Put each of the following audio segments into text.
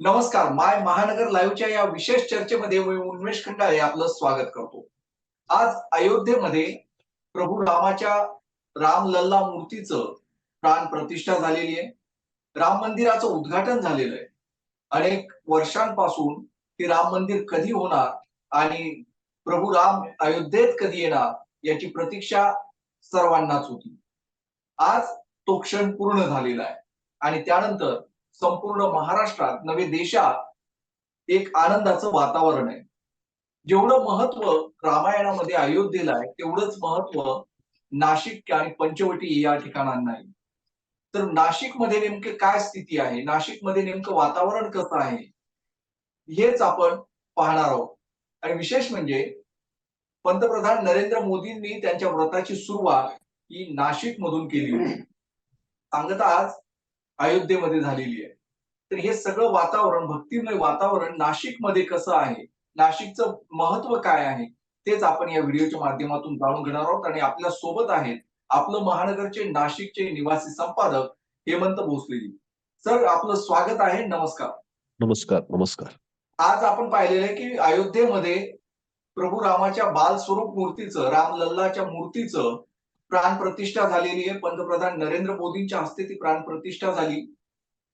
नमस्कार माय महानगर लाईव्हच्या या विशेष चर्चेमध्ये मी उन्मेष खंडाळे आपलं स्वागत करतो. आज अयोध्येमध्ये प्रभू रामाच्या राम लल्ला मूर्तीचं प्राण प्रतिष्ठा झालेली आहे. राम मंदिराचं उद्घाटन झालेलं आहे. अनेक वर्षांपासून ते राम मंदिर कधी होणार आणि प्रभू राम अयोध्येत कधी येणार याची प्रतीक्षा सर्वांनाच होती. आज तो क्षण पूर्ण झालेला आहे आणि त्यानंतर संपूर्ण महाराष्ट्रात नवे देशात एक आनंदाचं वातावरण आहे. जेवढं महत्त्व रामायणामध्ये अयोध्येला आहे तेवढंच महत्त्व नाशिक आणि पंचवटी या ठिकाणांना आहे. तर नाशिकमध्ये नेमके काय स्थिती आहे? नाशिकमध्ये नेमकं वातावरण कसं आहे? हेच आपण पाहणार आहोत. आणि विशेष म्हणजे पंतप्रधान नरेंद्र मोदींनी त्यांच्या व्रताची सुरुवात ही नाशिक मधून केली होती. सांगता आज अयोध्येमध्ये झालेली आहे. तर हे सगळं वातावरण भक्तिमय वातावरण नाशिकमध्ये कसं आहे? नाशिकचं महत्त्व काय आहे? तेच आपण या व्हिडिओच्या माध्यमातून जाणून घेणार आहोत आणि आपल्यासोबत आहेत आपलं महानगरचे नाशिकचे निवासी संपादक हेमंत भोसलेजी सर आपलं स्वागत आहे. नमस्कार. नमस्कार नमस्कार. आज आपण पाहिलेलं आहे की अयोध्येमध्ये प्रभू रामाच्या बाल स्वरूप मूर्तीचं राम लल्लाच्या मूर्तीचं प्राण प्रतिष्ठा झालेली आहे. पंतप्रधान नरेंद्र मोदींच्या हस्ते ती प्राण प्रतिष्ठा झाली.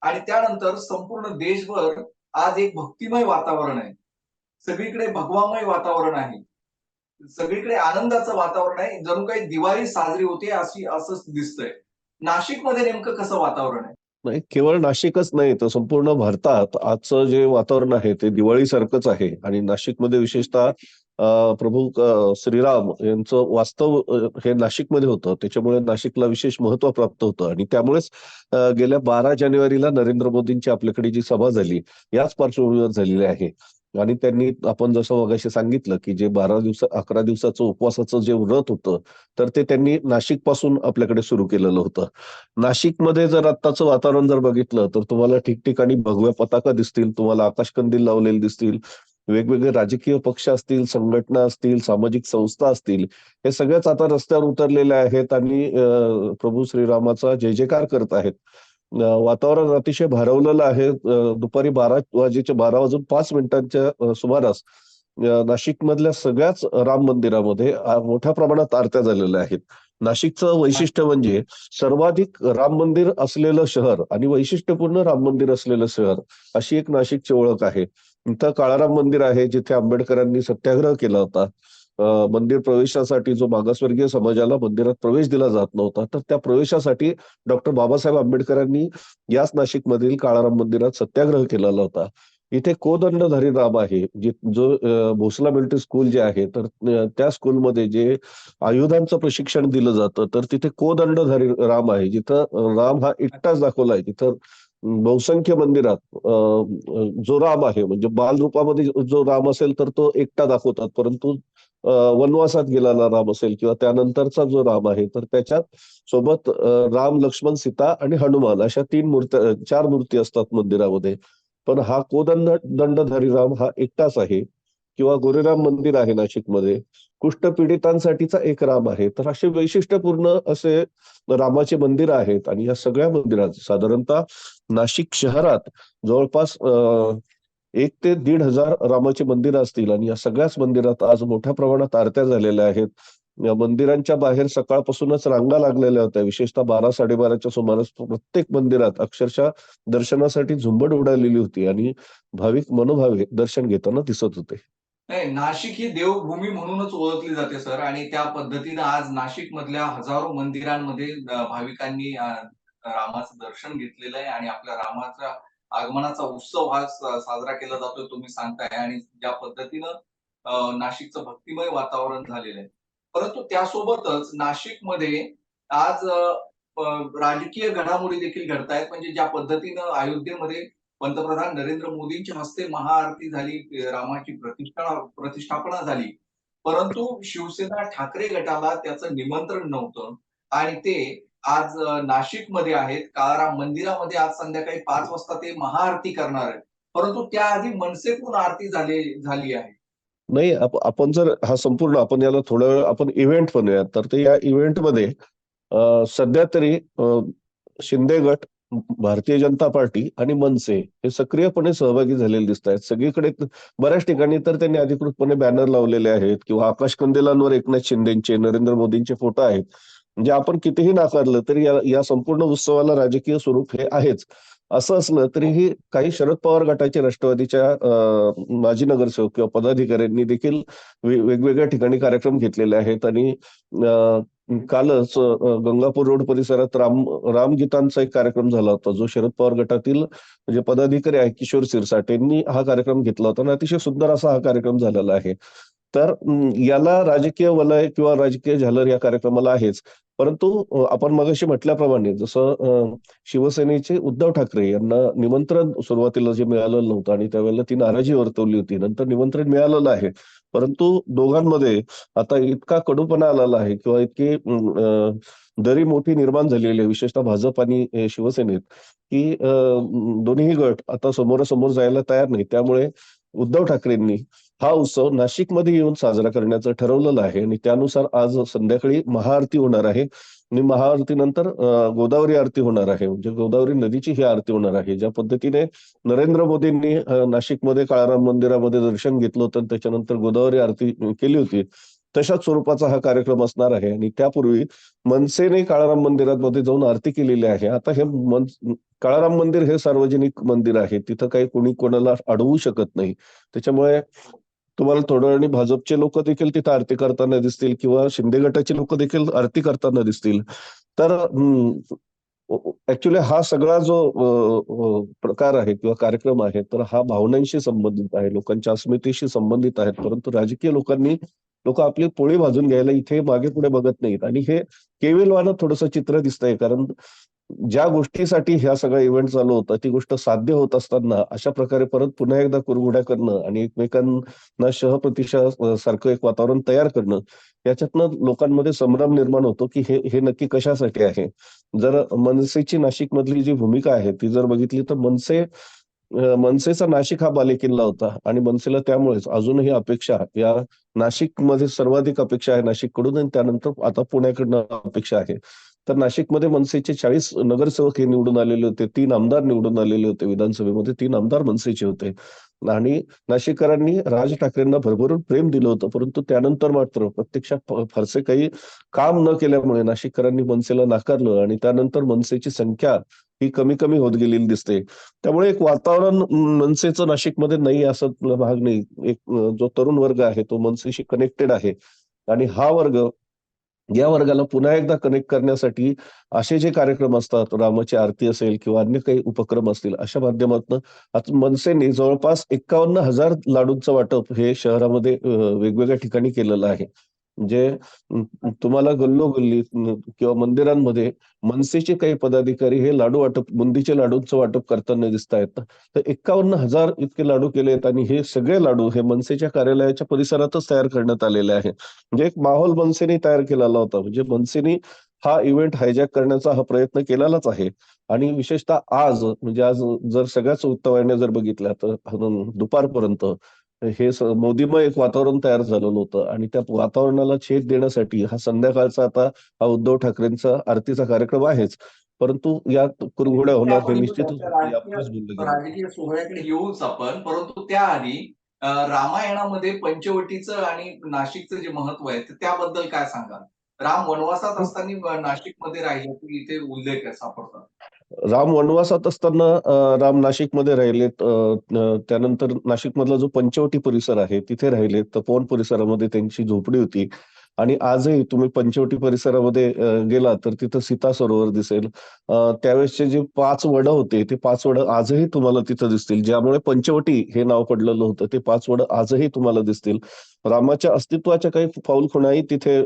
आणि त्यानंतर संपूर्ण देशभर आज एक भक्तिमय वातावरण आहे. सगळीकडे भगवामय वातावरण आहे. सगळीकडे आनंदाचं वातावरण आहे. जणू काही दिवाळी साजरी होते अशी असंच दिसतंय. नाशिकमध्ये नेमकं कसं वातावरण आहे? नाही केवळ नाशिकच नाही तर संपूर्ण भारतात आजचं जे वातावरण आहे ते दिवाळीसारखंच आहे. आणि नाशिकमध्ये विशेषतः प्रभू श्रीराम यांचं वास्तव हे नाशिकमध्ये होतं. त्याच्यामुळे नाशिकला विशेष महत्त्व प्राप्त होतं. आणि त्यामुळेच गेल्या बारा जानेवारीला नरेंद्र मोदींची आपल्याकडे जी सभा झाली याच पार्श्वभूमीवर झालेली आहे. आणि त्यांनी आपण जसं मगाशी सांगितलं की जे बारा दिवस अकरा दिवसाचं उपवासाचं जे व्रत होतं तर ते त्यांनी नाशिकपासून आपल्याकडे सुरू केलेलं होतं. नाशिकमध्ये जर आत्ताचं वातावरण जर बघितलं तर तुम्हाला ठिकठिकाणी भगव्या पताका दिसतील तुम्हाला आकाशकंदील लावलेले दिसतील वेगवेगळे राजकीय पक्ष असतील संघटना असतील सामाजिक संस्था असतील हे सगळ्याच आता रस्त्यावर उतरलेले आहेत आणि प्रभू श्रीरामाचा जय जयकार करत आहेत. वातावरण अतिशय भारावलेलं आहे. दुपारी बारा वाजेच्या बारा वाजून पाच मिनिटांच्या सुमारास नाशिक नाशिकमधल्या सगळ्याच राम मंदिरामध्ये मोठ्या प्रमाणात आरत्या झालेल्या आहेत. नाशिकचं वैशिष्ट्य म्हणजे सर्वाधिक राम मंदिर असलेलं शहर आणि वैशिष्ट्यपूर्ण राम मंदिर असलेलं शहर अशी एक नाशिकची ओळख आहे. इथं काळाराम मंदिर आहे जिथे आंबेडकरांनी सत्याग्रह केला होता. मंदिर प्रवेशासाठी जो मागासवर्गीय समाजाला मंदिरात प्रवेश दिला जात नव्हता तर त्या प्रवेशासाठी डॉक्टर बाबासाहेब आंबेडकरांनी याच नाशिकमधील काळाराम मंदिरात सत्याग्रह केलेला होता. इथे कोदंडधारी राम आहे जे जो भोसला मिलिटरी स्कूल जे आहे तर त्या स्कूलमध्ये जे आयुधांचं प्रशिक्षण दिलं जातं तर तिथे कोदंडधारी राम आहे जिथं राम हा एकटाच दाखवलाय तिथं बहुसंख्य मंदिरात जो राम आहे म्हणजे बाल रूपामध्ये जो राम असेल तर तो एकटा दाखवतात परंतु वनवासात गेलेला राम असेल किंवा त्यानंतरचा जो राम आहे तर त्याच्यात सोबत राम लक्ष्मण सीता आणि हनुमान अशा तीन मूर्त्या चार मूर्ती असतात मंदिरामध्ये. पण हा कोदंड दंडधारी राम हा एकटाच आहे किंवा गोरेराम मंदिर आहे नाशिकमध्ये. कुष्ठपीडितांसाठीचा एक राम आहे. तर असे वैशिष्ट्यपूर्ण असे रामाचे मंदिर आहेत आणि या सगळ्या मंदिरात साधारणतः नाशिक शहरात जवळपास एक ते दीड हजार रामाची मंदिरं असतील आणि या सगळ्याच मंदिरात आज मोठ्या प्रमाणात आरत्या झालेल्या आहेत. या मंदिरांच्या बाहेर सकाळपासूनच रांगा लागलेल्या होत्या. विशेषतः बारा साडेबाराच्या सुमारास प्रत्येक मंदिरात अक्षरशः दर्शनासाठी झुंबड उडालेली होती आणि भाविक मनोभावे दर्शन घेताना दिसत होते. नाही नाशिक ही देवभूमी म्हणूनच ओळखली जाते सर. आणि त्या पद्धतीनं आज नाशिक मधल्या हजारो मंदिरांमध्ये भाविकांनी रामाचं दर्शन घेतलेलं आहे आणि आपल्या रामाच्या आगमनाचा उत्सव हा साजरा केला जातोय तुम्ही सांगताय. आणि ज्या पद्धतीनं नाशिकचं भक्तिमय वातावरण झालेलं आहे परंतु त्यासोबतच नाशिकमध्ये आज राजकीय घडामोडी देखील घडतायत. म्हणजे ज्या पद्धतीनं अयोध्येमध्ये पंतप्रधान नरेंद्र मोदींच्या हस्ते महाआरती झाली रामाची प्रतिष्ठा प्रतिष्ठापना झाली. परंतु शिवसेना ठाकरे गटाला त्याचं निमंत्रण नव्हतं. आणि ते आज नाशिकमध्ये आहेत. काळाराम मंदिरामध्ये आज संध्याकाळी पाच वाजता ते महाआरती करणार आहेत. परंतु त्याआधी मनसेकडून आरती झाली झाली आहे? नाही आपण जर हा संपूर्ण आपण याला थोडा वेळ आपण इव्हेंट म्हणूया तर ते या इव्हेंटमध्ये सध्या तरी शिंदे गट भारतीय जनता पार्टी आणि मनसे हे सक्रियपणे सहभागी झालेले दिसत आहेत. सगळीकडे बऱ्याच ठिकाणी तर त्यांनी अधिकृतपणे बॅनर लावलेले आहेत किंवा आकाश कंदिलांवर एकनाथ शिंदेचे नरेंद्र मोदींचे फोटो आहेत. म्हणजे आपण कितीही नाकारलं तरी या या संपूर्ण उत्सवाला राजकीय स्वरूप हे आहेच. असं असलं तरीही काही शरद पवार गटाचे राष्ट्रवादीच्या माजी नगरसेवक किंवा पदाधिकाऱ्यांनी देखील वेगवेगळ्या ठिकाणी कार्यक्रम घेतलेले आहेत आणि कालच गंगापूर रोड परिसरात राम रामगीतांचा एक कार्यक्रम झाला होता. जो शरद पवार गटातील म्हणजे पदाधिकारी आहे किशोर सिरसाट यांनी हा कार्यक्रम घेतला होता आणि अतिशय सुंदर असा हा कार्यक्रम झालेला आहे. तर याला राजकीय वलय किंवा राजकीय झालर या कार्यक्रमाला आहेच. परंतु आपण मगाशी म्हटल्याप्रमाणे जसं शिवसेनेचे उद्धव ठाकरे यांना निमंत्रण सुरुवातीला जे मिळालेलं नव्हतं आणि त्यावेळेला ती नाराजी वर्तवली होती नंतर निमंत्रण मिळालेलं आहे. परंतु दोघांमध्ये आता इतका कडूपणा आलेला आहे किंवा इतकी दरी मोठी निर्माण झालेली आहे विशेषतः भाजप आणि शिवसेनेत की दोन्ही दोन्हीही गट आता समोरासमोर जायला तयार नाही त्यामुळे उद्धव ठाकरेंनी हा उत्सव नाशिकमध्ये येऊन साजरा करण्याचं ठरवलेलं आहे आणि त्यानुसार आज संध्याकाळी महाआरती होणार आहे. आणि महाआरतीनंतर गोदावरी आरती होणार आहे. म्हणजे गोदावरी नदीची ही आरती होणार आहे. ज्या पद्धतीने नरेंद्र मोदींनी नाशिकमध्ये काळाराम मंदिरामध्ये दर्शन घेतलं होतं त्याच्यानंतर गोदावरी आरती केली होती. तशाच स्वरूपाचा हा कार्यक्रम असणार आहे. आणि त्यापूर्वी मनसेने काळाराम मंदिरामध्ये जाऊन आरती केलेली आहे. आता हे मन काळाराम मंदिर हे सार्वजनिक मंदिर आहे. तिथं काही कोणी कोणाला अडवू शकत नाही. त्याच्यामुळे तुम्हाला थोड्या वेळाने भाजपचे लोक देखील तिथं आरती करताना दिसतील किंवा शिंदे गटाचे लोक देखील आरती करताना दिसतील. तर ऍक्च्युली हा सगळा जो प्रकार आहे किंवा कार्यक्रम आहे तर हा भावनांशी संबंधित आहे लोकांच्या अस्मितेशी संबंधित आहेत परंतु राजकीय लोकांनी लोक आपली पोळी भाजून घ्यायला इथे मागे पुढे बघत नाहीत. आणि हे केविलवानं थोडंसं चित्र दिसतंय कारण ज्या गोष्टीसाठी ह्या सगळा इव्हेंट चालू होता ती गोष्ट साध्य होत असताना अशा प्रकारे परत पुन्हा एकदा कुरघुड्या करणं आणि एकमेकांना शहप्रतिशा सारखं एक वातावरण तयार करणं याच्यातनं लोकांमध्ये संभ्रम निर्माण होतो की हे हे नक्की कशासाठी आहे? जर मनसेची नाशिक मधली जी भूमिका आहे ती जर बघितली तर मनसे मनसेचा नाशिक हा बालेकिल्ला होता आणि मनसेला त्यामुळेच अजूनही अपेक्षा या नाशिकमध्ये सर्वाधिक अपेक्षा आहे नाशिककडून आणि त्यानंतर आता पुण्याकडनं अपेक्षा आहे. तर नाशिकमध्ये मनसेचे चाळीस नगरसेवक हे निवडून आलेले होते तीन आमदार निवडून आलेले होते विधानसभेमध्ये तीन आमदार मनसेचे होते. आणि नाशिककरांनी राज ठाकरेंना भरभरून प्रेम दिलं होतं परंतु त्यानंतर मात्र प्रत्यक्षात फारसे काही काम न केल्यामुळे नाशिककरांनी मनसेला नाकारलं आणि त्यानंतर मनसेची संख्या ही कमी कमी होत गेलेली दिसते. त्यामुळे एक वातावरण मनसेचं नाशिकमध्ये नाही असं भाग नाही. एक जो तरुण वर्ग आहे तो मनसेशी कनेक्टेड आहे. आणि हा वर्ग या वर्गाला पुन्हा एकदा कनेक्ट करण्यासाठी असे जे कार्यक्रम असतात रामाची आरती असेल किंवा अन्य काही उपक्रम असतील अशा माध्यमातून मनसेने जवळपास एक्कावन्न हजार लाडूंचं वाटप हे शहरामध्ये वेगवेगळ्या ठिकाणी केलेलं आहे. म्हणजे, जे तुम्हाला गल्लोगल्ली किंवा मंदिरांमध्ये मनसेचे काही पदाधिकारी हे लाडू वाटप बुंदीचे लाडूंचं वाटप करताना दिसत आहेत. तर एक्कावन्न हजार इतके लाडू केले आहेत आणि हे सगळे लाडू हे मनसेच्या कार्यालयाच्या परिसरातच तयार करण्यात आलेले आहे म्हणजे एक माहोल मनसेने तयार केलेला होता. म्हणजे मनसेने हा इव्हेंट हायजॅक करण्याचा हा प्रयत्न केलेलाच आहे. आणि विशेषतः आज म्हणजे आज जर सगळ्याच उत्तवाने जर बघितल्या तर दुपारपर्यंत हे मोदीमय एक वातावरण तयार झालेलं होतं आणि त्या वातावरणाला छेद देण्यासाठी हा संध्याकाळचा आता हा उद्धव ठाकरेंचा आरतीचा कार्यक्रम आहेच. परंतु या कुरघोड्या होणार हे निश्चितच राजकीय- सोहळ्याकडे येऊच आपण. परंतु त्याआधी रामायणामध्ये पंचवटीचं आणि नाशिकचं जे महत्त्व आहे ते त्याबद्दल काय सांगाल? राम वनवासात असताना नाशिकमध्ये राहिल्याचा इथे उल्लेख आहे सापडतात राम वनवासात असताना राम नाशिकमध्ये राहिलेत त्यानंतर नाशिकमधला जो पंचवटी परिसर आहे तिथे राहिलेत तपोवन परिसरामध्ये त्यांची झोपडी होती. आणि आजही तुम्ही पंचवटी परिसरामध्ये गेला तर तिथं सीता सरोवर दिसेल. त्यावेळेसचे जे पाच वड होते ते पाच वड आजही तुम्हाला तिथं दिसतील. ज्यामुळे पंचवटी हे नाव पडलेलं होतं ते पाच वड आजही तुम्हाला दिसतील. रामाच्या अस्तित्वाच्या काही पाऊलखुणाही तिथे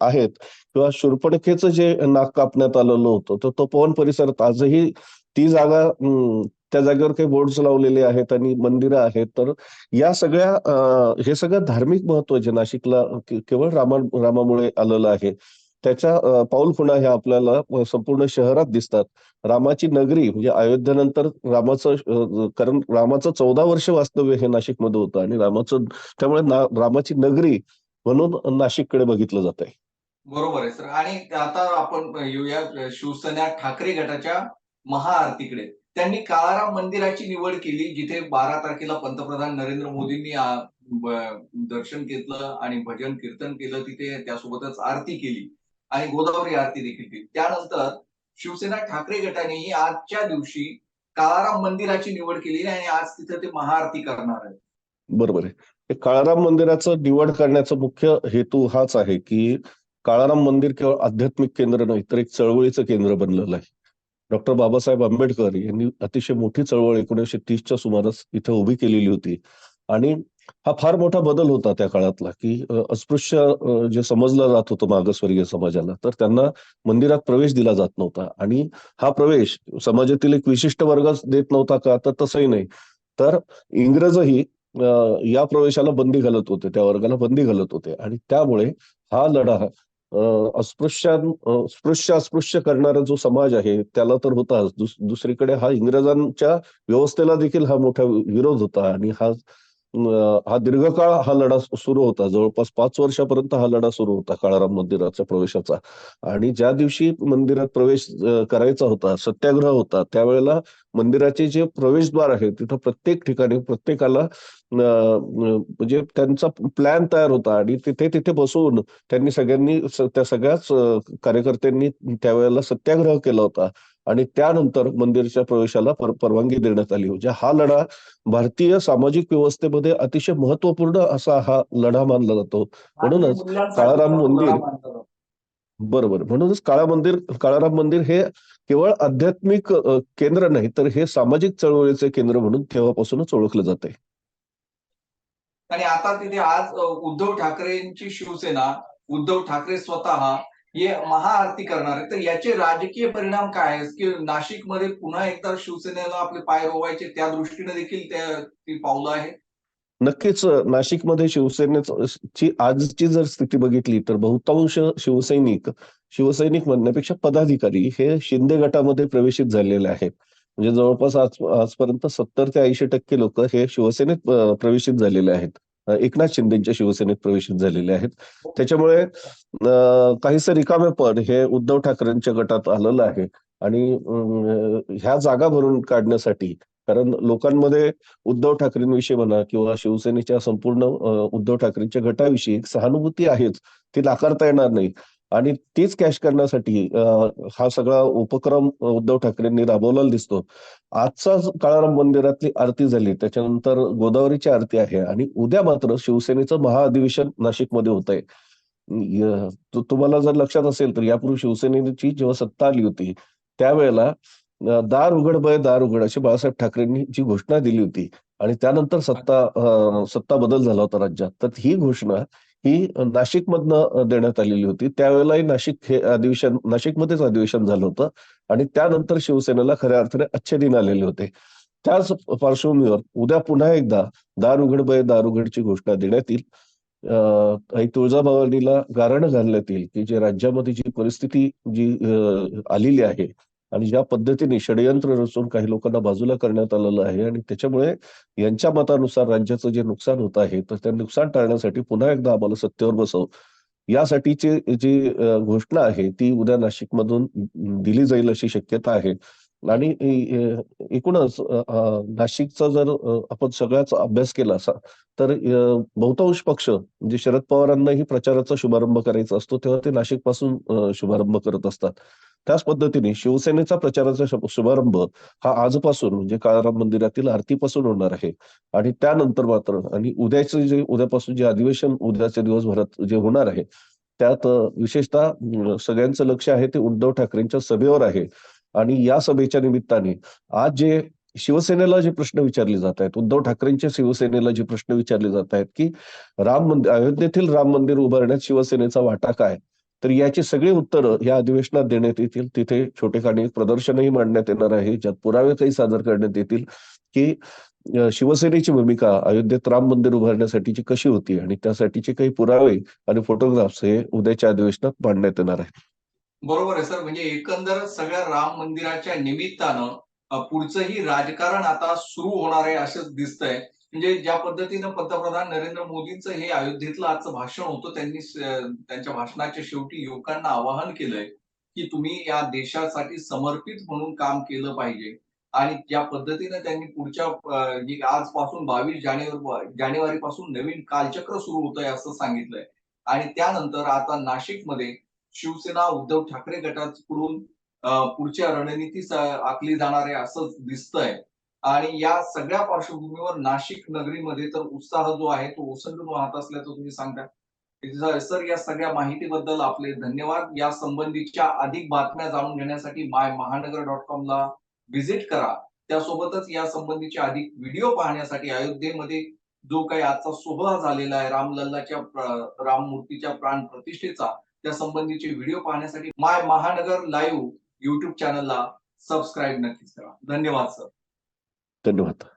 आहेत. किंवा शूर्पणखेचं जे नाक कापण्यात आलेलं होतं तर तो पवन परिसरात आजही ती जागा त्या जागेवर काही बोर्ड्स लावलेले आहेत आणि मंदिरं आहेत. तर या सगळ्या हे सगळं धार्मिक महत्त्व जे नाशिकला केवळ रामा रामामुळे आलेलं आहे. त्याच्या पाऊल खुणा ह्या आपल्याला संपूर्ण शहरात दिसतात. रामाची नगरी म्हणजे अयोध्येनंतर रामाचं कारण रामाचं चौदा वर्ष वास्तव्य हे नाशिकमध्ये होतं आणि रामाचं त्यामुळे रामाची नगरी म्हणून नाशिककडे बघितलं जात आहे बरोबर आहे. सर आणि आता आपण येऊया शिवसेना ठाकरे गटाच्या महाआरतीकडे त्यांनी काळाराम मंदिराची निवड केली जिथे बारा तारखेला पंतप्रधान नरेंद्र मोदींनी दर्शन घेतलं आणि भजन कीर्तन केलं तिथे त्यासोबतच आरती केली आणि गोदावरी आरती देखील केली. त्यानंतर शिवसेना ठाकरे गटानेही आजच्या दिवशी काळाराम मंदिराची निवड केली आणि आज तिथे ते महाआरती करणार आहे बरोबर आहे. काळाराम मंदिराचं निवड करण्याचा मुख्य हेतू हाच आहे की काळाराम मंदिर केवळ आध्यात्मिक केंद्र नाही तर एक चळवळीचं केंद्र बनलेलं आहे. डॉक्टर बाबासाहेब आंबेडकर यांनी अतिशय मोठी चळवळ एकोणीसशे तीसच्या सुमारास इथे उभी केलेली होती. आणि हा फार मोठा बदल होता त्या काळातला की अस्पृश्य जे समजलं जात होतं मागासवर्गीय समाजाला तर त्यांना मंदिरात प्रवेश दिला जात नव्हता. आणि हा प्रवेश समाजातील एक विशिष्ट वर्गच देत नव्हता का? तर तसंही नाही. तर इंग्रजही या प्रवेशाला बंदी घालत होते त्या वर्गाला बंदी घालत होते. आणि त्यामुळे हा लढा अस्पृश्य स्पृश्य अस्पृश्य करणारा जो समाज आहे त्याला तर होताच. दुस- दुसरीकडे हा इंग्रजांच्या व्यवस्थेला देखील हा मोठा विरोध होता आणि हा हा दीर्घकाळ हा लढा सुरू होता. जवळपास पाच वर्षापर्यंत हा लढा सुरू होता काळाराम मंदिराच्या प्रवेशाचा. आणि ज्या दिवशी मंदिरात प्रवेश करायचा होता सत्याग्रह होता त्यावेळेला मंदिराचे जे प्रवेशद्वार आहे तिथं प्रत्येक ठिकाणी प्रत्येकाला म्हणजे त्यांचा प्लॅन तयार होता. आणि तिथे तिथे बसवून त्यांनी सगळ्यांनी त्या सगळ्याच कार्यकर्त्यांनी त्यावेळेला सत्याग्रह केला होता. आणि त्यानंतर मंदिराच्या प्रवेशाला पर- परवानगी देण्यात आली. म्हणजे हा लढा भारतीय सामाजिक व्यवस्थेमध्ये अतिशय महत्त्वपूर्ण असा हा लढा मानला जातो. म्हणूनच काळाराम मंदिर-. बरोबर. म्हणूनच काळा मंदिर काळाराम मंदिर हे केवळ आध्यात्मिक केंद्र नाही तर हे सामाजिक चळवळीचे केंद्र म्हणून तेव्हापासूनच ओळखलं जाते आणि आता तिथे आज उद्धव ठाकरेंची शिवसेना उद्धव ठाकरे स्वतः महाआरती करणार आहे. तर याचे राजकीय परिणाम काय आहेत? की नाशिकमध्ये पुन्हा एकदा शिवसेनेला आपले पाय रोवायचे त्या दृष्टीने देखील त्या ती पावलं आहे नक्कीच नाशिकमध्ये शिवसेनेची आजची जर स्थिती बघितली तर बहुतांश शिवसैनिक शिवसैनिक म्हणण्यापेक्षा पदाधिकारी हे शिंदे गटामध्ये प्रवेशित झालेले आहेत. म्हणजे जवळपास आज आजपर्यंत सत्तर ते ऐंशी टक्के लोक हे शिवसेनेत प्रवेशित झालेले आहेत. एकनाथ शिंदेच्या शिवसेनेत प्रवेशित झालेले आहेत. त्याच्यामुळे अ, काहीसं रिकामे पद हे उद्धव ठाकरेंच्या गटात आलेलं आहे. आणि ह्या जागा भरून काढण्यासाठी कारण लोकांमध्ये उद्धव ठाकरेंविषयी म्हणा किंवा शिवसेनेच्या संपूर्ण उद्धव ठाकरेंच्या गटाविषयी एक सहानुभूती आहेच. ती नाकारता येणार नाही. आणि तीच कॅश करण्यासाठी हा सगळा उपक्रम उद्धव ठाकरेंनी राबवलेला दिसतो. आजचा काळाराम मंदिरातली आरती झाली त्याच्यानंतर गोदावरीची आरती आहे आणि उद्या मात्र शिवसेनेचं महाअधिवेशन नाशिकमध्ये होत आहे तुम्हाला जर लक्षात असेल तर यापूर्वी शिवसेनेची जेव्हा सत्ता आली होती त्यावेळेला दार उघड बय दार उघड अशी बाळासाहेब ठाकरेंनी जी घोषणा दिली होती आणि त्यानंतर सत्ता सत्ता बदल झाला होता राज्यात. तर ही घोषणा ही नाशिकमधनं देण्यात आलेली होती. त्यावेळेलाही नाशिक हे अधिवेशन नाशिकमध्येच अधिवेशन झालं होतं आणि त्यानंतर शिवसेनेला खऱ्या अर्थाने अच्छे दिन आलेले होते. त्याच पार्श्वभूमीवर उद्या पुन्हा एकदा दार उघड बय दार उघडची घोषणा देण्यात येईल. काही तुळजाभवानीला गारण घालण्यात येईल की जे राज्यामध्ये जी परिस्थिती जी आलेली आहे आणि ज्या पद्धतीने षडयंत्र रचून काही लोकांना बाजूला करण्यात आलेलं आहे आणि त्याच्यामुळे यांच्या मतानुसार राज्याचं जे नुकसान होत आहे तर ते नुकसान टाळण्यासाठी पुन्हा एकदा आम्हाला सत्तेवर बसव. यासाठीची जी घोषणा आहे ती उद्या नाशिकमधून दिली जाईल अशी शक्यता आहे. आणि एकूणच नाशिकचा जर आपण सगळ्याच अभ्यास केला असा तर बहुतांश पक्ष म्हणजे शरद पवारांनाही प्रचाराचा शुभारंभ करायचा असतो तेव्हा ते नाशिकपासून शुभारंभ करत असतात. त्याच पद्धतीने शिवसेनेचा प्रचाराचा शुभारंभ हा आजपासून म्हणजे काळाराम मंदिरातील आरतीपासून होणार आहे. आणि त्यानंतर मात्र आणि उद्याचे जे उद्यापासून जे अधिवेशन उद्याच्या दिवसभरात जे होणार आहे त्यात विशेषतः सगळ्यांचं लक्ष आहे ते उद्धव ठाकरेंच्या सभेवर आहे. आणि या सभेच्या निमित्ताने आज जे शिवसेनेला जे प्रश्न विचारले जात आहेत उद्धव ठाकरेंच्या शिवसेनेला जे प्रश्न विचारले जात आहेत की राम मंदिर अयोध्येतील राम मंदिर उभारण्यात शिवसेनेचा वाटा काय? तर याची सगळी उत्तरं या अधिवेशनात देण्यात येतील. तिथे छोटेखानी प्रदर्शनही मांडण्यात येणार आहे. ज्यात पुरावे काही सादर करण्यात येतील की शिवसेनेची भूमिका अयोध्येत राम मंदिर उभारण्यासाठीची कशी होती आणि त्यासाठीचे काही पुरावे आणि फोटोग्राफ्स हे उद्याच्या अधिवेशनात मांडण्यात येणार आहे बरोबर आहे सर. म्हणजे एकंदर सगळ्या राम मंदिराच्या निमित्तानं पुढचंही राजकारण आता सुरू होणार आहे असं दिसतंय. म्हणजे ज्या पद्धतीनं पंतप्रधान नरेंद्र मोदींचं हे अयोध्येतलं आजचं भाषण होतं त्यांनी त्यांच्या भाषणाच्या शेवटी युवकांना आवाहन केलंय की तुम्ही या देशासाठी समर्पित म्हणून काम केलं पाहिजे. आणि ज्या पद्धतीने त्यांनी पुढच्या आजपासून बावीस जानेवारी जानेवारी पासून नवीन कालचक्र सुरू होत आहे असं सांगितलंय. आणि त्यानंतर आता नाशिकमध्ये शिवसेना उद्धव ठाकरे गटाकडून पुढच्या रणनीती आखली जाणार आहे असं दिसतंय. आणि या सगळ्या पार्श्वभूमीवर नाशिक नगरीमध्ये तर उत्साह जो आहे तो ओसंडून वाहत असल्याचं तुम्ही सांगता. सर या सगळ्या माहितीबद्दल आपले धन्यवाद. या संबंधीच्या अधिक बातम्या जाणून घेण्यासाठी माय महानगर डॉट कॉम ला व्हिजिट करा. त्यासोबतच या संबंधीचे अधिक व्हिडिओ पाहण्यासाठी अयोध्येमध्ये जो काही आजचा सोहळा झालेला आहे रामलल्लाच्या राम मूर्तीच्या प्राण प्रतिष्ठेचा त्या संबंधीचे व्हिडिओ पाहण्यासाठी माय महानगर लाईव्ह युट्यूब चॅनलला सबस्क्राईब नक्कीच करा. धन्यवाद सर. धन्यवाद